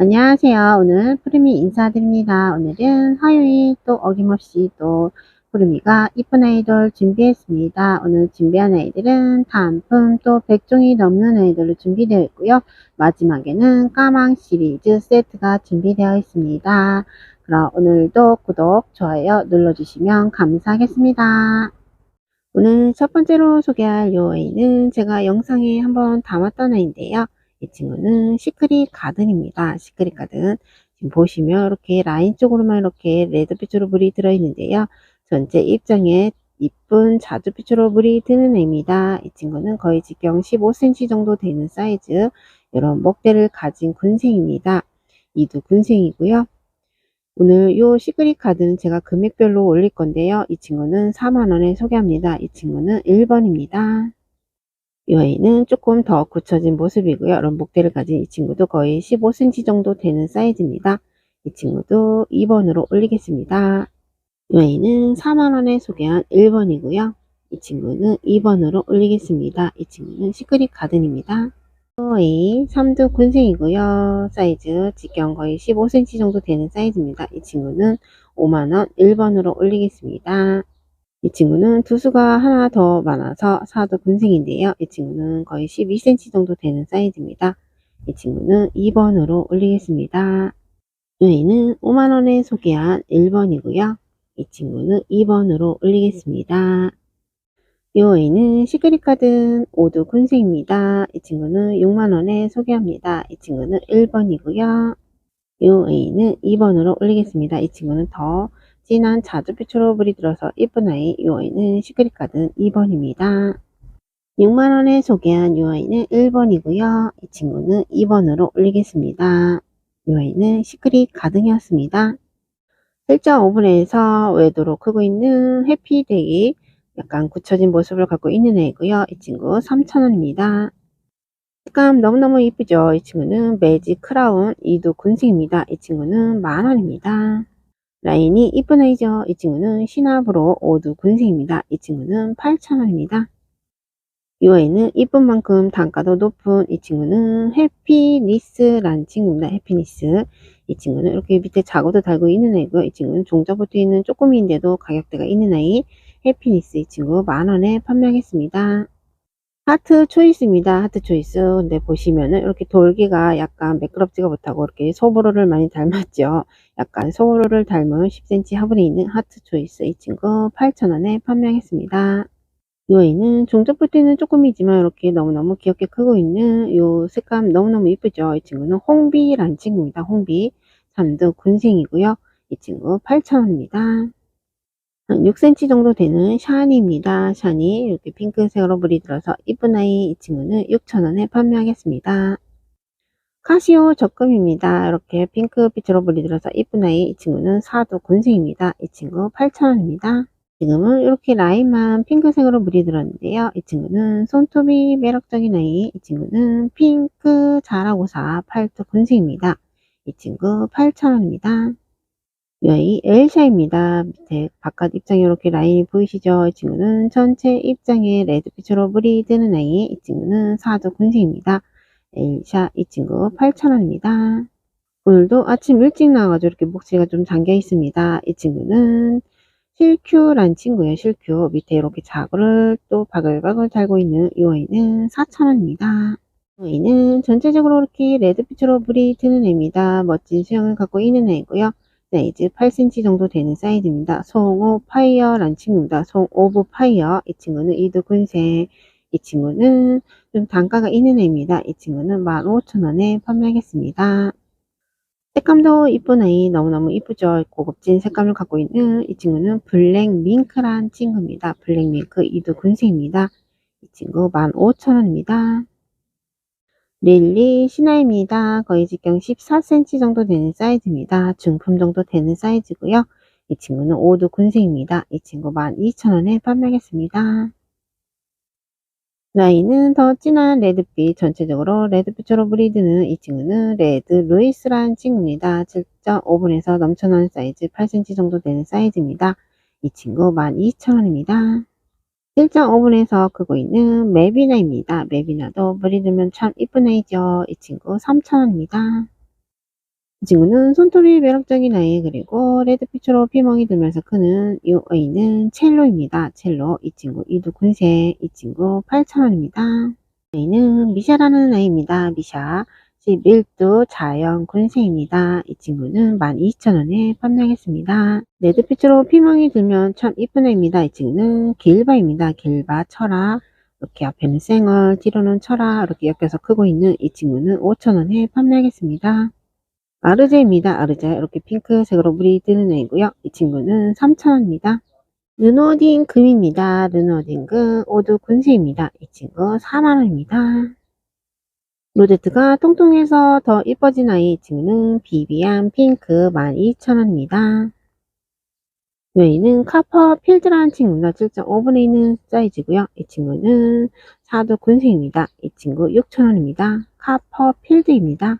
안녕하세요. 오늘 푸르미 인사드립니다. 오늘은 화요일 또 어김없이 또 푸르미가 이쁜 아이돌 준비했습니다. 오늘 준비한 아이들은 단품 또 100종이 넘는 아이돌로 준비되어 있고요. 마지막에는 까망 시리즈 세트가 준비되어 있습니다. 그럼 오늘도 구독, 좋아요 눌러주시면 감사하겠습니다. 오늘 첫 번째로 소개할 요 아이는 제가 영상에 한번 담았던 아이인데요. 이 친구는 시크릿 가든입니다. 시크릿 가든. 지금 보시면 이렇게 라인 쪽으로만 이렇게 레드빛으로 물이 들어있는데요. 전체 입장에 이쁜 자주빛으로 물이 드는 애입니다. 이 친구는 거의 직경 15cm 정도 되는 사이즈 이런 목대를 가진 군생입니다. 이두 군생이고요. 오늘 요 시크릿 카드는 제가 금액별로 올릴 건데요. 이 친구는 4만원에 소개합니다. 이 친구는 1번입니다. 이 아이는 조금 더 굳혀진 모습이고요. 목대를 가진 이 친구도 거의 15cm 정도 되는 사이즈입니다. 이 친구도 2번으로 올리겠습니다. 이 아이는 4만원에 소개한 1번이고요. 이 친구는 2번으로 올리겠습니다. 이 친구는 시크릿 가든입니다. 이 3두 군생이고요. 사이즈 직경 거의 15cm 정도 되는 사이즈입니다. 이 친구는 5만원 1번으로 올리겠습니다. 이 친구는 두수가 하나 더 많아서 사도 군생인데요. 이 친구는 거의 12cm 정도 되는 사이즈입니다. 이 친구는 2번으로 올리겠습니다. 여기는 5만원에 소개한 1번이고요. 이 친구는 2번으로 올리겠습니다. 이 아이는 시크릿 카드 5두 군생입니다. 이 친구는 6만원에 소개합니다. 이 친구는 1번이고요. 이 아이는 2번으로 올리겠습니다. 이 친구는 더 진한 자주빛으로 불이 들어서 이쁜 아이 이 아이는 시크릿 카드 2번입니다. 6만원에 소개한 이 아이는 1번이고요. 이 친구는 2번으로 올리겠습니다. 이 아이는 시크릿 가등이었습니다. 1.5분에서 외도로 크고 있는 해피데이 약간 굳혀진 모습을 갖고 있는 애이고요. 이 친구 3,000원입니다. 색감 너무너무 이쁘죠? 이 친구는 매직 크라운 이두 군생입니다. 이 친구는 만원입니다. 라인이 이쁜 아이죠. 이 친구는 시나브로 오두 군생입니다. 이 친구는 8,000원입니다. 이 아이는 이쁜 만큼 단가도 높은 이 친구는 해피니스라는 친구입니다. 해피니스. 이 친구는 이렇게 밑에 자고도 달고 있는 아이고요. 이 친구는 종자 붙어 있는 쪼꼬미인데도 가격대가 있는 아이 해피니스 이 친구 만원에 판매하겠습니다. 하트 초이스입니다. 하트 초이스. 근데 보시면은 이렇게 돌기가 약간 매끄럽지가 못하고 이렇게 소보로를 많이 닮았죠. 약간 소보로를 닮은 10cm 화분에 있는 하트 초이스 이 친구 8,000원에 판매하겠습니다. 이 아이는 종적부터는 조금이지만 이렇게 너무너무 귀엽게 크고 있는 이 색감 너무너무 이쁘죠. 이 친구는 홍비란 친구입니다. 홍비 3두 군생이고요. 이 친구 8,000원입니다. 6cm 정도 되는 샤니입니다. 샤니 이렇게 핑크색으로 물이 들어서 이쁜 아이 이 친구는 6,000원에 판매하겠습니다. 카시오 적금입니다. 이렇게 핑크빛으로 물이 들어서 이쁜 아이 이 친구는 사두 군생입니다. 이 친구 8,000원입니다. 지금은 이렇게 라인만 핑크색으로 물이 들었는데요. 이 친구는 손톱이 매력적인 아이 이 친구는 핑크 자라고사 팔두 군생입니다. 이 친구 8,000원입니다. 여기 엘샤입니다. 밑에 바깥 입장에 이렇게 라인이 보이시죠? 이 친구는 전체 입장에 레드빛으로 물이 드는 아이 이 친구는 사조 군생입니다. 엘샤 이 친구 8,000원입니다. 오늘도 아침 일찍 나와가지고 이렇게 목소리가 좀 잠겨 있습니다. 이 친구는 실큐란 친구예요. 실큐 밑에 이렇게 자구를 또 바글바글 달고 있는 이 아이는 4,000원입니다. 이 아이는 전체적으로 이렇게 레드빛으로 물이 드는 애입니다. 멋진 수영을 갖고 있는 애이고요. 사이즈 8cm 정도 되는 사이즈입니다. 송오 파이어란 친구입니다. 송 오브 파이어 이 친구는 이두 군생 이 친구는 좀 단가가 있는 애입니다. 이 친구는 15,000원에 판매하겠습니다. 색감도 이쁜 아이 너무너무 이쁘죠. 고급진 색감을 갖고 있는 이 친구는 블랙 밍크란 친구입니다. 블랙 밍크 이두 군생입니다. 이 친구 15,000원입니다. 릴리 신화입니다. 거의 직경 14cm 정도 되는 사이즈입니다. 중품 정도 되는 사이즈고요. 이 친구는 오두 군생입니다. 이 친구 12,000원에 판매하겠습니다. 라인은 더 진한 레드빛 전체적으로 레드빛으로 브리드는 이 친구는 레드 루이스라는 친구입니다. 7.5분에서 넘쳐나는 사이즈 8cm 정도 되는 사이즈입니다. 이 친구 12,000원입니다. 1.5분에서 크고 있는 메비나입니다. 메비나도 물이 들면 참 이쁜 애죠. 이 친구 3,000원입니다. 이 친구는 손톱이 매력적인 아이 그리고 레드피처로 피멍이 들면서 크는 이 아이는 첼로입니다. 첼로 이 친구 이두 군세 이 친구 8,000원입니다. 아이는 미샤라는 아이입니다. 미샤 11두 자연 군세입니다. 이 친구는 12,000원에 판매하겠습니다. 레드피처로 피멍이 들면 참 이쁜 애입니다. 이 친구는 길바입니다. 길바 철학 이렇게 앞에는 생얼, 뒤로는 철화 이렇게 엮여서 크고 있는 이 친구는 5,000원에 판매하겠습니다. 아르제입니다. 아르제 이렇게 핑크색으로 물이 뜨는 애이고요. 이 친구는 3,000원입니다. 르노딩 금입니다. 르노딩 금 오두 군세입니다. 이 친구 4만원입니다. 로제트가 통통해서 더 이뻐진 아이 이 친구는 비비안 핑크 12,000원입니다. 외에는 카퍼 필드라는 친구입니다. 7.5분에 있는 사이즈고요. 이 친구는 사도 군생입니다. 이 친구 6,000원입니다. 카퍼 필드입니다.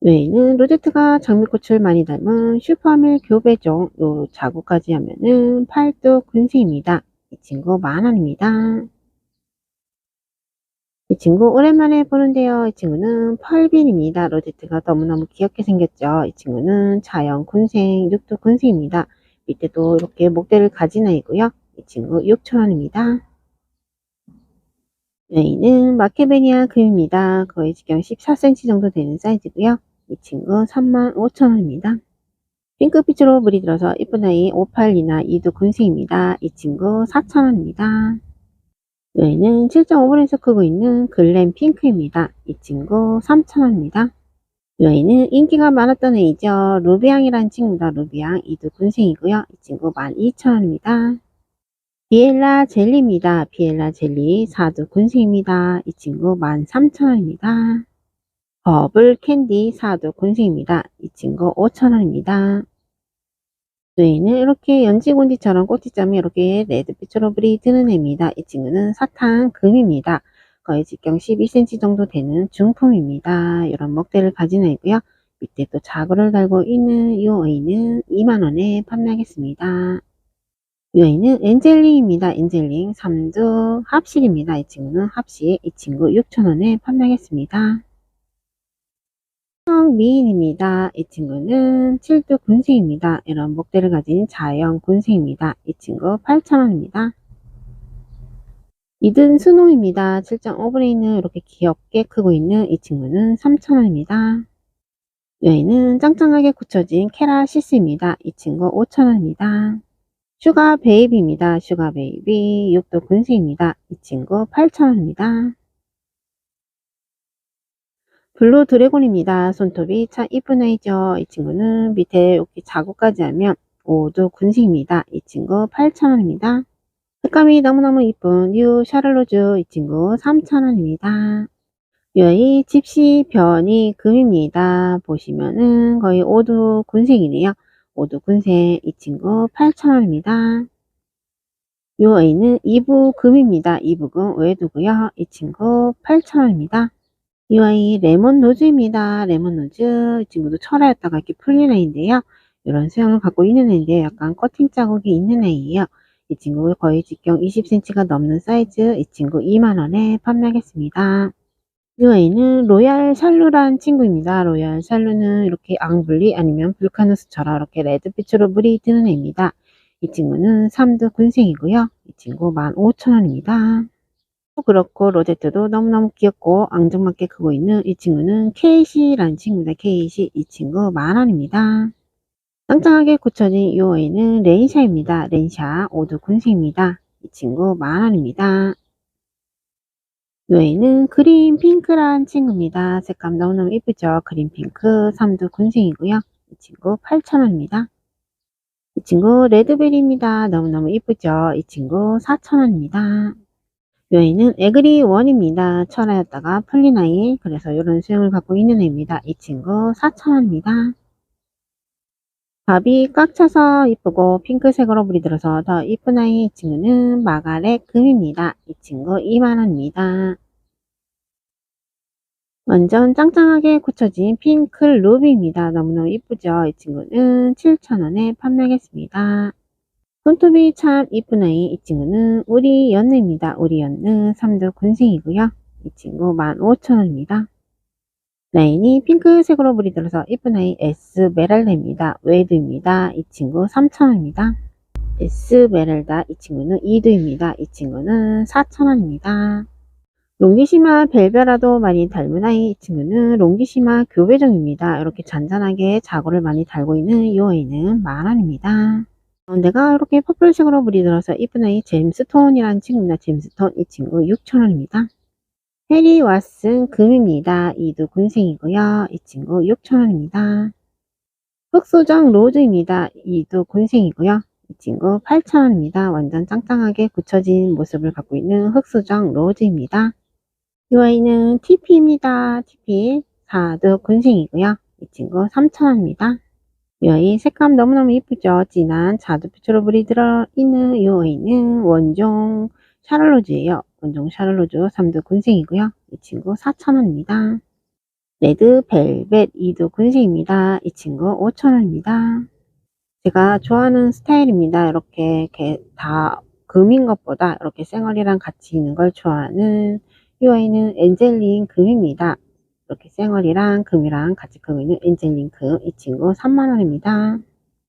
외에는 로제트가 장미꽃을 많이 닮은 슈퍼밀 교배종 요 자구까지 하면은 팔도 군생입니다. 이 친구 만원입니다. 이 친구 오랜만에 보는데요. 이 친구는 펄빈입니다. 로제트가 너무너무 귀엽게 생겼죠. 이 친구는 자연 군생, 육도 군생입니다. 밑에도 이렇게 목대를 가진 아이고요. 이 친구 6,000원입니다. 여기는 마케베니아 금입니다. 거의 지경 14cm 정도 되는 사이즈고요. 이 친구 35,000원입니다. 핑크빛으로 물이 들어서 이쁜 아이 58이나 2도 군생입니다. 이 친구 4,000원입니다. 여기는 7.5분에서 크고 있는 글램 핑크입니다. 이 친구 3,000원입니다. 여기는 인기가 많았던 애이죠. 루비앙이라는 친구다. 루비앙 이두 군생이고요. 이 친구 12,000원입니다. 비엘라 젤리입니다. 비엘라 젤리 사두 군생입니다. 이 친구 13,000원입니다. 버블 캔디 사두 군생입니다. 이 친구 5,000원입니다. 저희는 이렇게 연지곤지처럼 꼬치점이 이렇게 레드빛으로 불이 드는 애입니다. 이 친구는 사탕 금입니다. 거의 직경 12cm 정도 되는 중품입니다. 이런 먹대를 가진 애이고요. 밑에 또 자구를 달고 있는 이 아이는 2만원에 판매하겠습니다. 이 아이는 엔젤링입니다. 엔젤링 3두 합실입니다. 이 친구는 합실 이 친구 6천원에 판매하겠습니다. 미인입니다. 이 친구는 7두 군생입니다. 이런 목대를 가진 자연 군생입니다. 이 친구 8,000원입니다. 이든 순홍입니다. 7.5분에 있는 이렇게 귀엽게 크고 있는 이 친구는 3,000원입니다. 여기는 짱짱하게 굳혀진 케라시스입니다. 이 친구 5,000원입니다. 슈가 베이비입니다. 슈가 베이비 6도 군생입니다. 이 친구 8,000원입니다. 블루 드래곤입니다. 손톱이 참 이쁜 아이죠. 이 친구는 밑에 이렇게 자국까지 하면 5도 군생입니다. 이 친구 8,000원입니다. 색감이 너무너무 이쁜 뉴 샤를로즈 이 친구 3,000원입니다. 이 집시 변이 금입니다. 보시면은 거의 5두 군생이네요. 5두 군생 이 친구 8,000원입니다. 요 A는 2부 금입니다. 2부 금 외두고요. 이 친구 8,000원입니다. 이 아이 레몬 노즈입니다. 레몬 노즈 이 친구도 철화였다가 이렇게 풀린 애인데요. 이런 수영을 갖고 있는 애인데 약간 커팅 자국이 있는 애예요. 이 친구 거의 직경 20cm가 넘는 사이즈 이 친구 2만원에 판매하겠습니다. 이 아이는 로얄 샬루란 친구입니다. 로얄 샬루는 이렇게 앙블리 아니면 불카누스처럼 이렇게 레드빛으로 물이 드는 애입니다. 이 친구는 3두 군생이고요. 이 친구 15,000원입니다. 그렇고 로제트도 너무너무 귀엽고 앙증맞게 크고 있는 이 친구는 케이시라는 친구입니다. 케이시 이 친구 만원입니다. 짱짱하게 굳혀진 이 아이는 렌샤입니다. 렌샤 오두 군생입니다. 이 친구 만원입니다. 이 아이는 그린 핑크란 친구입니다. 색감 너무너무 예쁘죠? 그린 핑크 3두 군생이고요. 이 친구 8,000원입니다. 이 친구 레드베리입니다. 너무너무 예쁘죠? 이 친구 4,000원입니다. 여인은 에그리 원입니다. 철화였다가 풀린 아이 그래서 이런 수영을 갖고 있는 애입니다. 이 친구 4,000원입니다. 밥이 꽉 차서 이쁘고 핑크색으로 물이 들어서 더 이쁜 아이 이 친구는 마가렛 금입니다. 이 친구 2만원입니다. 완전 짱짱하게 굳혀진 핑크 루비입니다. 너무너무 이쁘죠? 이 친구는 7,000원에 판매하겠습니다. 손톱이 참 이쁜 아이 이 친구는 우리 연느입니다. 우리 연느 3두 군생이고요. 이 친구 15,000원입니다. 라인이 핑크색으로 물이 들어서 이쁜 아이 에스메랄다입니다. 웨드입니다. 이 친구 3,000원입니다. 에스메랄다 이 친구는 2두입니다. 이 친구는 4,000원입니다. 롱기시마 벨베라도 많이 닮은 아이 이 친구는 롱기시마 교배종입니다. 이렇게 잔잔하게 자고를 많이 달고 있는 이 아이는 만원입니다. 어, 내가 이렇게 퍼플색으로 물이 들어서 이쁜 아이 잼스톤이라는 친구입니다. 잼스톤 이 친구 6,000원입니다. 해리 왓슨 금입니다. 이두 군생이고요. 이 친구 6,000원입니다. 흑소정 로즈입니다. 이두 군생이고요. 이 친구 8,000원입니다. 완전 짱짱하게 굳혀진 모습을 갖고 있는 흑소정 로즈입니다. 이 아이는 TP입니다. TP 4두 군생이고요. 이 친구 3,000원입니다. 이 아이 색감 너무너무 이쁘죠? 진한 자두빛으로 물이 들어있는 이 아이는 원종 샤를로즈예요. 원종 샤를로즈 3두 군생이고요. 이 친구 4,000원입니다. 레드 벨벳 2두 군생입니다. 이 친구 5,000원입니다. 제가 좋아하는 스타일입니다. 이렇게, 다 금인 것보다 이렇게 쌩얼이랑 같이 있는 걸 좋아하는 이 아이는 엔젤린 금입니다. 이렇게 쌩얼이랑 금이랑 같이 금고 있는 엔젤린 금. 이 친구 3만원입니다.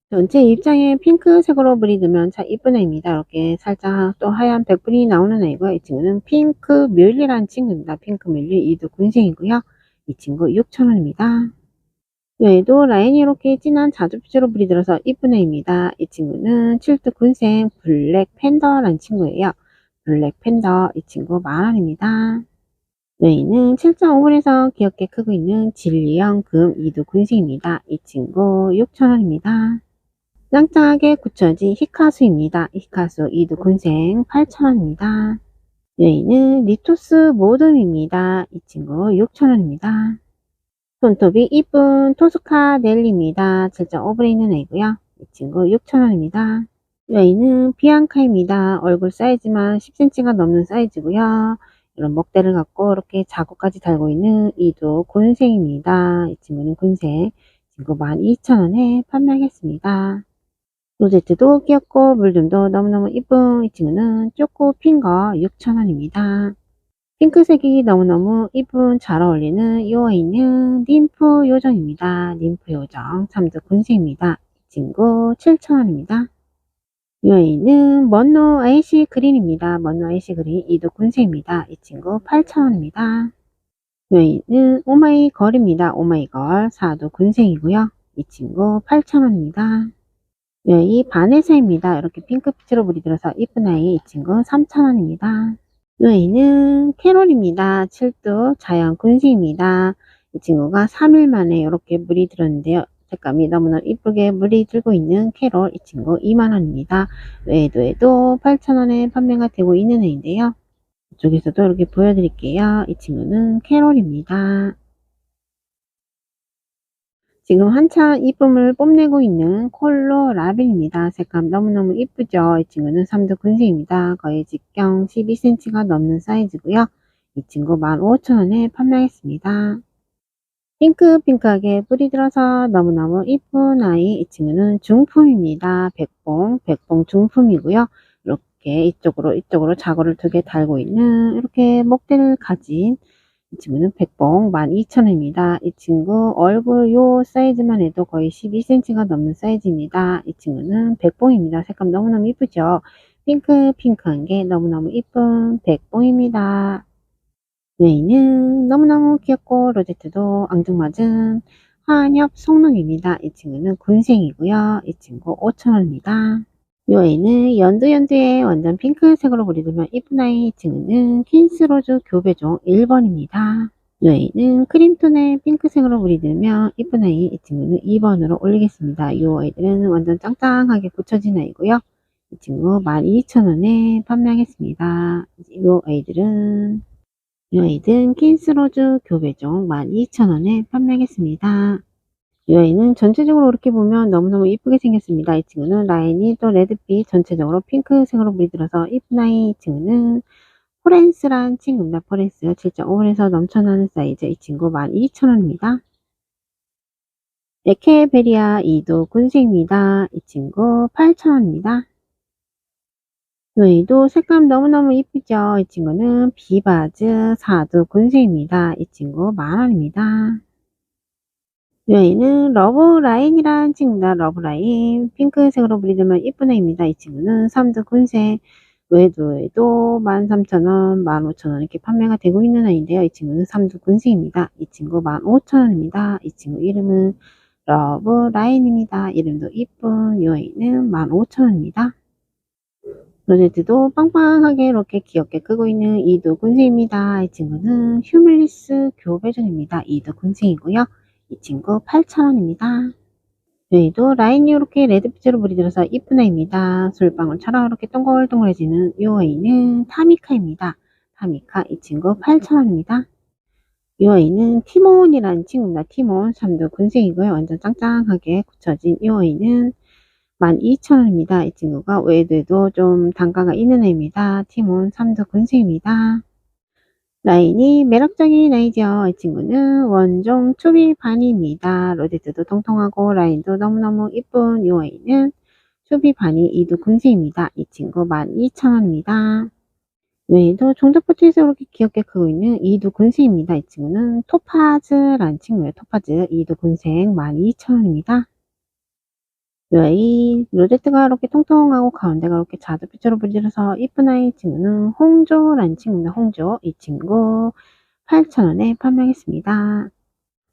전체 입장에 핑크색으로 들면 참 이쁜 애입니다. 이렇게 살짝 또 하얀 백분이 나오는 애이고요. 이 친구는 핑크 뮬리라는 친구입니다. 핑크 뮬리 이도 군생이고요. 이 친구 6,000원입니다. 얘도 라인이 이렇게 진한 자주빛으로 물이 들어서 이쁜 애입니다. 이 친구는 7두 군생 블랙 팬더라는 친구예요. 블랙 팬더 이 친구 만원입니다. 뇌는 7.5분에서 귀엽게 크고 있는 진리형 금 2두 군생입니다. 이 친구 6,000원입니다. 짱짱하게 굳혀진 히카수입니다. 히카수 2두 군생 8,000원입니다. 뇌는 리토스 모듬입니다. 이 친구 6,000원입니다. 손톱이 이쁜 토스카 넬리입니다. 7.5분에 있는 애고요. 이 친구 6,000원입니다. 뇌는 비앙카입니다. 얼굴 사이즈만 10cm가 넘는 사이즈고요. 이런 먹대를 갖고 이렇게 자국까지 달고 있는 이도 군생입니다. 이 친구는 군생. 친구 12,000원에 판매하겠습니다. 로제트도 귀엽고 물좀도 너무너무 이쁜 이 친구는 쪼꼬 핑거 6,000원입니다. 핑크색이 너무너무 이쁜 잘 어울리는 이 아이는 림프 요정입니다. 림프 요정 3두 군생입니다. 이 친구 7,000원입니다. 이 아이는 먼노 아이시 그린입니다. 먼노 아이시 그린 2도 군생입니다. 이 친구 8,000원입니다. 이 아이는 오마이 걸입니다. 오마이 걸 4도 군생이고요. 이 친구 8,000원입니다. 이 아이 바네사입니다. 이렇게 핑크빛으로 물이 들어서 이쁜 아이 이 친구 3,000원입니다. 이 아이는 캐롤입니다. 7도 자연 군생입니다. 이 친구가 3일 만에 이렇게 물이 들었는데요. 색감이 너무나 이쁘게 물이 들고 있는 캐롤 이 친구 2만원입니다. 외에도 8,000원에 판매가 되고 있는 애인데요. 이쪽에서도 이렇게 보여드릴게요. 이 친구는 캐롤입니다. 지금 한참 이쁨을 뽐내고 있는 콜로 라벨입니다. 색감 너무너무 이쁘죠? 이 친구는 3두 군생입니다. 거의 직경 12cm가 넘는 사이즈고요. 이 친구 15,000원에 판매하겠습니다. 핑크핑크하게 뿌리 들어서 너무너무 이쁜 아이 이 친구는 중품입니다. 백봉, 백봉 중품이고요. 이렇게 이쪽으로 이쪽으로 자고를 두 개 달고 있는 이렇게 목대를 가진 이 친구는 백봉 12,000원입니다. 이 친구 얼굴 요 사이즈만 해도 거의 12cm가 넘는 사이즈입니다. 이 친구는 백봉입니다. 색감 너무너무 이쁘죠? 핑크핑크한 게 너무너무 이쁜 백봉입니다. 뇌이는 너무너무 귀엽고 로제트도 앙증맞은 한엽 송롱입니다. 이 친구는 군생이고요. 이 친구 5,000원입니다. 이 아이는 연두연두에 완전 핑크색으로 그리면 이쁜 아이 이 친구는 킨스로즈 교배종 1번입니다. 이 아이는 크림톤의 핑크색으로 그리면 이쁜 아이 이 친구는 2번으로 올리겠습니다. 이 아이들은 완전 짱짱하게 굳혀진 아이고요. 이 친구 12,000원에 판매하겠습니다. 이 아이들은 이 아이는 킨스로즈 교배종 12,000원에 판매하겠습니다. 이 아이는 전체적으로 이렇게 보면 너무너무 이쁘게 생겼습니다. 이 친구는 라인이 또 레드빛 전체적으로 핑크색으로 물들어서 이쁜 아이 이 친구는 포렌스란 친구입니다. 포렌스 7.5에서 넘쳐나는 사이즈 이 친구 12,000원입니다. 에케베리아 2도 군생입니다. 이 친구 8,000원입니다. 여기도 색감 너무너무 이쁘죠? 이 친구는 비바즈 4두 군생입니다. 이 친구 만원입니다. 이 아이는 러브라인이란 친구입니다. 러브라인. 핑크색으로 브리드면 이쁜 애입니다. 이 친구는 3두 군색. 외도에도 13,000원, 15,000원 이렇게 판매가 되고 있는 아이인데요. 이 친구는 3두 군색입니다. 이 친구 15,000원입니다. 이 친구 이름은 러브라인입니다. 이름도 이쁜 이 아이는 15,000원입니다. 로제트도 빵빵하게 이렇게 귀엽게 끄고 있는 이두 군생입니다. 이 친구는 휴밀리스 교배종입니다. 이두 군생이고요. 이 친구 8,000원입니다. 여기도 라인이 이렇게 레드빛으로 물이 들어서 이쁜 아이입니다. 솔방울처럼 이렇게 동글동글해지는 이 아이는 타미카입니다. 타미카 이 친구 8,000원입니다. 이 아이는 티몬이라는 친구입니다. 티몬 3두 군생이고요. 완전 짱짱하게 굳혀진 이 아이는 12,000원입니다. 이 친구가 외에도 좀 단가가 있는 애입니다. 티몬 3두 군생입니다. 라인이 매력적인 아이죠. 이 친구는 원종 초비 반입니다. 로제트도 통통하고 라인도 너무너무 이쁜 이 아이는 초비 반이 이두 군생입니다. 이 친구 12,000원입니다. 외에도 종잡포트에서 이렇게 귀엽게 크고 있는 이두 군생입니다. 이 친구는 토파즈라는 친구예요. 토파즈 이두 군생 12,000원입니다. 이 로제트가 이렇게 통통하고 가운데가 이렇게 자두빛으로 불질러서 이쁜 아이 친구는 홍조라는 친구입니다. 홍조 이 친구 8,000원에 판매하겠습니다.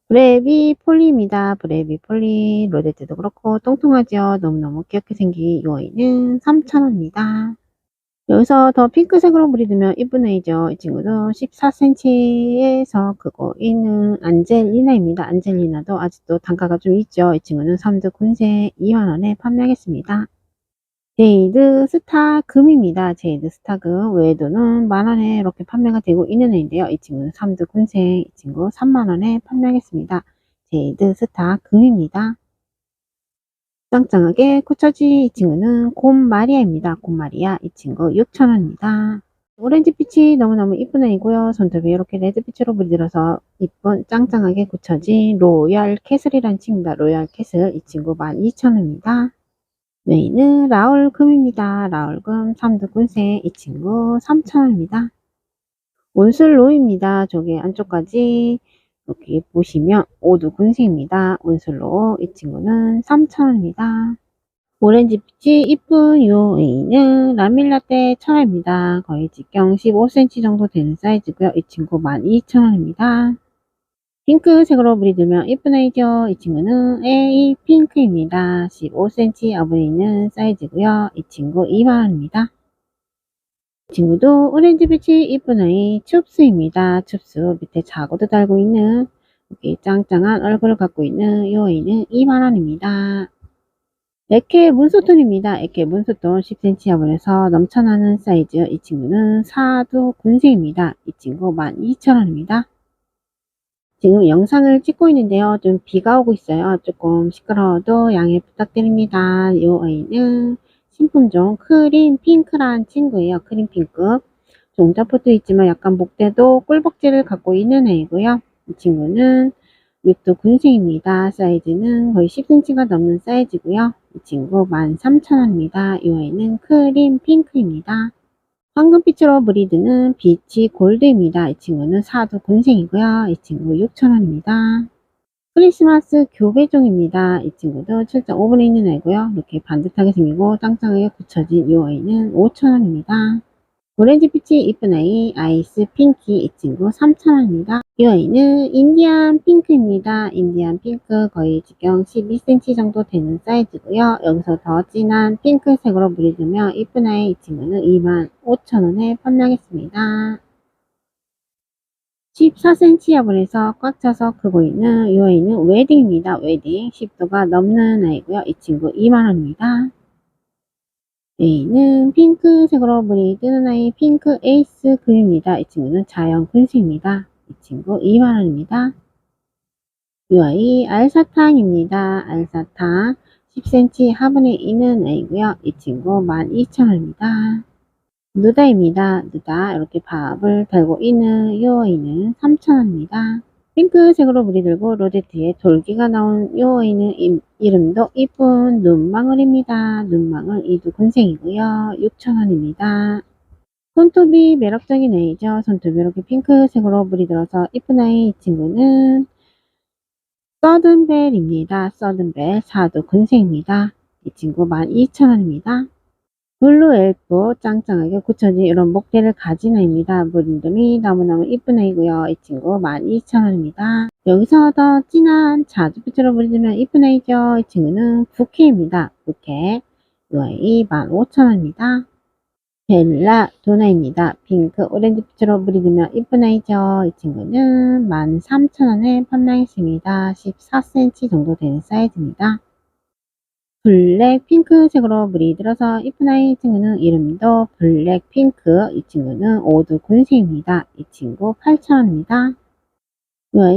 브레비 폴리입니다. 브레비 폴리 로제트도 그렇고 통통하죠. 너무너무 귀엽게 생긴 이 아이는 3,000원입니다. 여기서 더 핑크색으로 물이들면 이쁜 애이죠. 이 친구도 14cm에서 크고 있는 안젤리나입니다. 안젤리나도 아직도 단가가 좀 있죠. 이 친구는 3두 군색 2만원에 판매하겠습니다. 제이드 스타 금입니다. 제이드 스타 금 외에도는 만원에 이렇게 판매가 되고 있는 애인데요. 이 친구는 3두 군색 이 친구 3만원에 판매하겠습니다. 제이드 스타 금입니다. 짱짱하게 굳혀진 이 친구는 곰마리아입니다. 곰마리아 이 친구 6,000원입니다. 오렌지빛이 너무너무 이쁜 애이고요. 손톱이 이렇게 레드빛으로 물들어서 이쁜 짱짱하게 굳혀진 로얄 캐슬이란 친구입니다. 로얄 캐슬 이 친구 12,000원입니다. 메인은 라울금입니다. 라울금 3두 군색 이 친구 3,000원입니다. 온슬로입니다. 저기 안쪽까지 이렇게 보시면 오두 군색입니다. 온슬로 이 친구는 3,000원입니다. 오렌지빛이 이쁜 요 A는 라밀라떼 1,000원입니다. 거의 직경 15cm 정도 되는 사이즈고요. 이 친구 12,000원입니다. 핑크색으로 브리들면 이쁜 아이죠. 이 친구는 A 핑크입니다. 15cm 어분이 있는 사이즈고요. 이 친구 2만원입니다. 친구도 오렌지빛이 이쁜 아이 춥스입니다. 춥스 밑에 자고도 달고 있는 이렇게 짱짱한 얼굴을 갖고 있는 이 아이는 2만원입니다. 에케 문소톤입니다. 에케 문소톤 10cm 화분에서 넘쳐나는 사이즈 이 친구는 사두 군색입니다. 이 친구 12,000원입니다. 지금 영상을 찍고 있는데요. 좀 비가 오고 있어요. 조금 시끄러워도 양해 부탁드립니다. 이 아이는 신품종 크림 핑크란 친구예요. 크림 핑크. 종자포도 있지만 약간 목대도 꿀벅지를 갖고 있는 애이고요. 이 친구는 6도 군생입니다. 사이즈는 거의 10cm가 넘는 사이즈고요. 이 친구 13,000원입니다. 이 아이는 크림 핑크입니다. 황금빛으로 브리드는 비치 골드입니다. 이 친구는 사두 군생이고요. 이 친구 6,000원입니다. 크리스마스 교배종입니다. 이 친구도 7.5분에 있는 애고요. 이렇게 반듯하게 생기고 짱짱하게 굳혀진 이 아이는 5,000원입니다. 오렌지빛이 이쁜 아이 아이스 핑키 이 친구 3,000원입니다. 이 아이는 인디안 핑크입니다. 인디안 핑크 거의 직경 12cm 정도 되는 사이즈고요. 여기서 더 진한 핑크색으로 물이 주면 이쁜 아이 이 친구는 25,000원에 판매하겠습니다. 14cm 화분에서 꽉 차서 크고 있는 이 아이는 웨딩입니다. 웨딩 10도가 넘는 아이고요. 이 친구 2만원입니다. A는 핑크색으로 물이 뜨는 아이 핑크 에이스 그입니다. 이 친구는 자연 군수입니다. 이 친구 2만원입니다. 이 아이 알사탕입니다. 알사탕 10cm 화분에 있는 아이고요. 이 친구 12,000원입니다. 누다입니다. 누다 이렇게 밥을 달고 있는 이 아이는 3,000원입니다. 핑크색으로 물이 들고 로제트에 돌기가 나온 이, 이름도 이쁜 눈망울입니다. 눈망울 이두 군생이고요. 6,000원입니다. 손톱이 매력적인 아이죠. 손톱이 이렇게 핑크색으로 물이 들어서 이쁜 아이 이 친구는 서든벨입니다. 서든벨 사도 근생입니다. 이 친구 12,000원입니다. 블루 엘프 짱짱하게 굳혀진 이런 목대를 가진 애입니다. 무림돔이 너무너무 이쁜 애이고요. 이 친구 12,000원입니다. 여기서 더 진한 자주빛으로 부르면 이쁜 애이죠. 이 친구는 부케입니다. 부케. 이 아이 15,000원입니다. 벨라 도나입니다. 핑크 오렌지 빛으로 부리면 이쁜 아이죠. 이 친구는 13,000원에 판매했습니다. 14cm 정도 되는 사이즈입니다. 블랙 핑크색으로 물이 들어서 이쁜 아이 친구는 이름도 블랙 핑크 이 친구는 오드 군색입니다. 이 친구 8,000원입니다.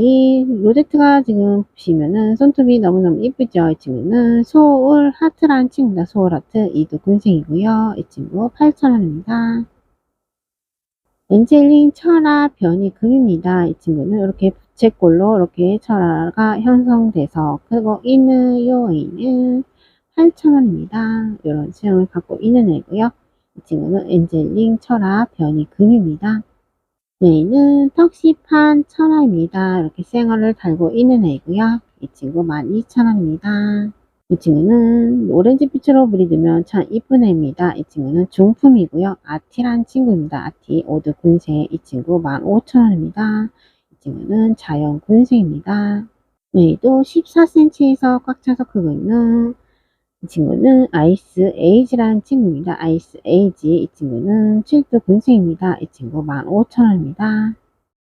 이 로제트가 지금 보시면은 손톱이 너무너무 이쁘죠. 이 친구는 소울 하트라는 친구입니다. 소울 하트 이도 군색이고요. 이 친구 8,000원입니다. 엔젤린 철화 변이 금입니다. 이 친구는 이렇게 부채꼴로 이렇게 철화가 형성돼서 그리고 있는 요 아이는 8,000원입니다. 이런 수영을 갖고 있는 애고요. 이 친구는 엔젤링 철화 변이 금입니다. 얘는 턱시판 철화입니다. 이렇게 생얼을 달고 있는 애고요. 이 친구 12,000원입니다. 이 친구는 오렌지 빛으로 브리드면 참 이쁜 애입니다. 이 친구는 중품이고요. 아티란 친구입니다. 아티 오드 군색 이 친구 15,000원입니다. 이 친구는 자연 군색입니다. 얘도 14cm에서 꽉 차서 크고 있는 이 친구는 아이스 에이지라는 친구입니다. 아이스 에이지 이 친구는 7도 군생입니다. 이 친구 15,000원입니다.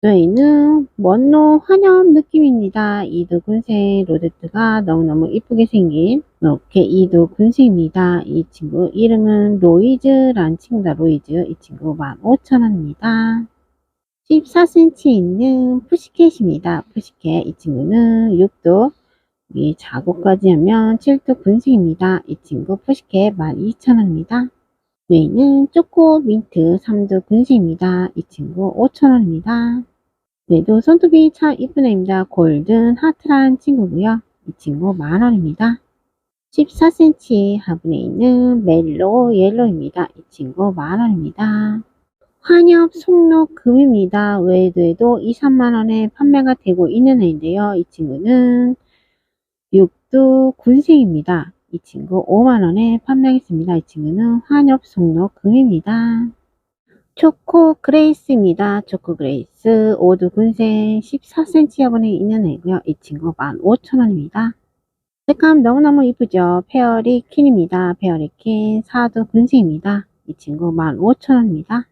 저희는 원로 환엽 느낌입니다. 2도 군생 로제트가 너무너무 이쁘게 생긴 이렇게 2도 군생입니다. 이 친구 이름은 로이즈라는 친구다. 로이즈 이 친구 15,000원입니다. 14cm 있는 푸시켓입니다. 푸시켓 이 친구는 6도 이 자고까지 하면 7도 군생입니다. 이 친구 푸시켓 12,000원입니다. 뇌는 초코 민트 3도 군생입니다. 이 친구 5,000원입니다. 뇌도 손톱이 참 이쁜 애입니다. 골든 하트란 친구고요. 이 친구 만원입니다. 14cm 화분에 있는 멜로 옐로입니다. 이 친구 만원입니다. 환엽 속록 금입니다. 외에도 2, 3만원에 판매가 되고 있는 애인데요. 이 친구는 6두 군생입니다. 이 친구 5만원에 판매하겠습니다. 이 친구는 환엽 속록 금입니다. 초코 그레이스입니다. 초코 그레이스 5두 군생 14cm 화분에 있는 애고요. 이 친구 15,000원입니다. 색감 너무너무 이쁘죠? 페어리 킨입니다. 페어리 킨 4두 군생입니다. 이 친구 15,000원입니다.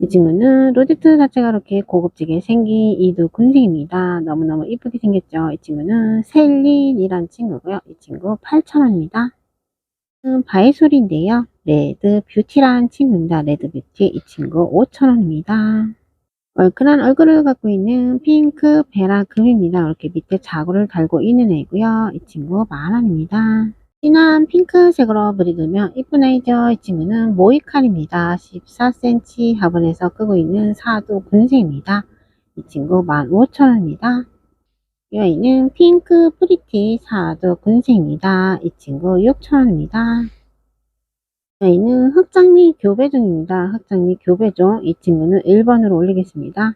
이 친구는 로제트 자체가 이렇게 고급지게 생긴 이두 군생입니다. 너무너무 이쁘게 생겼죠. 이 친구는 셀린이란 친구고요. 이 친구 8,000원입니다. 바이솔인데요. 레드 뷰티라는 친구입니다. 레드 뷰티 이 친구 5,000원입니다. 얼큰한 얼굴을 갖고 있는 핑크 베라 금입니다. 이렇게 밑에 자구를 달고 있는 애고요. 이 친구 만원입니다. 진한 핑크색으로 브리드면 이쁜 애죠. 이 친구는 모이칸입니다. 14cm 화분에서 끄고 있는 사두 군생입니다. 이 친구 15,000원입니다. 이 아이는 핑크 프리티 사두 군생입니다. 이 친구 6,000원입니다. 이 아이는 흑장미 교배종입니다. 흑장미 교배종 이 친구는 1번으로 올리겠습니다.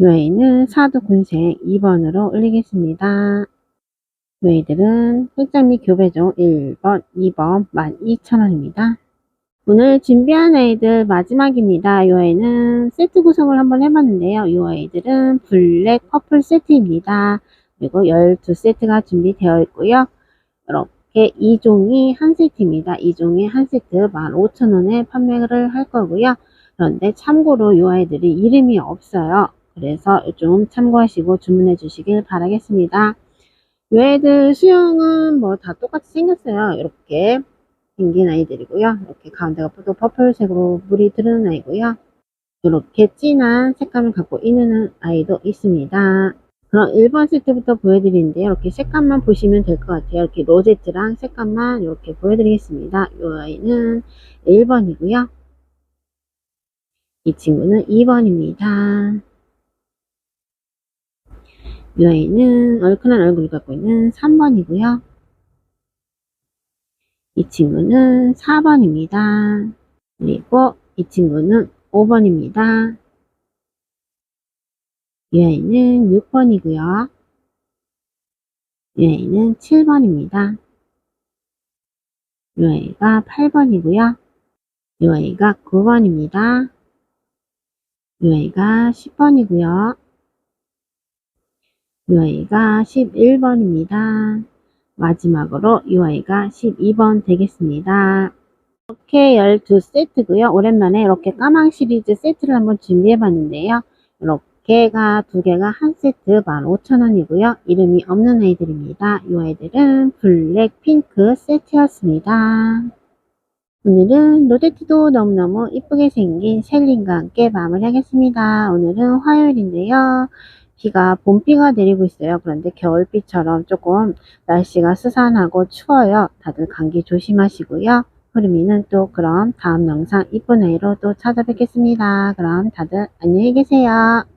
이 아이는 사두 군생 2번으로 올리겠습니다. 너희들은 흑장미 교배종 1번, 2번 12,000원입니다. 오늘 준비한 아이들 마지막입니다. 이 아이는 세트 구성을 한번 해봤는데요. 이 아이들은 블랙 퍼플 세트입니다. 그리고 12세트가 준비되어 있고요. 이렇게 2종이 한 세트입니다. 2종이 한 세트 15,000원에 판매를 할 거고요. 그런데 참고로 이 아이들이 이름이 없어요. 그래서 좀 참고하시고 주문해 주시길 바라겠습니다. 얘들 수영은 뭐 다 똑같이 생겼어요. 이렇게 생긴 아이들이고요. 이렇게 가운데가 또 퍼플색으로 물이 드는 아이고요. 이렇게 진한 색감을 갖고 있는 아이도 있습니다. 그럼 1번 세트부터 보여드리는데요. 이렇게 색감만 보시면 될 것 같아요. 이렇게 로제트랑 색감만 이렇게 보여드리겠습니다. 이 아이는 1번이고요. 이 친구는 2번입니다. 이 아이는 얼큰한 얼굴을 갖고 있는 3번이고요. 이 친구는 4번입니다. 그리고 이 친구는 5번입니다. 이 아이는 6번이고요. 이 아이는 7번입니다. 이 아이가 8번이고요. 이 아이가 9번입니다. 이 아이가 10번이고요. 이 아이가 11번입니다. 마지막으로 이 아이가 12번 되겠습니다. 이렇게 12세트고요. 오랜만에 이렇게 까망 시리즈 세트를 한번 준비해 봤는데요. 이렇게가 두 개가 한 세트 15,000원이고요. 이름이 없는 아이들입니다. 이 아이들은 블랙 핑크 세트였습니다. 오늘은 로데트도 너무너무 이쁘게 생긴 셀린과 함께 마무리하겠습니다. 오늘은 화요일인데요. 비가 봄비가 내리고 있어요. 그런데 겨울비처럼 조금 날씨가 스산하고 추워요. 다들 감기 조심하시고요. 흐름이는 또 그럼 다음 영상 이쁜 아이로 또 찾아뵙겠습니다. 그럼 다들 안녕히 계세요.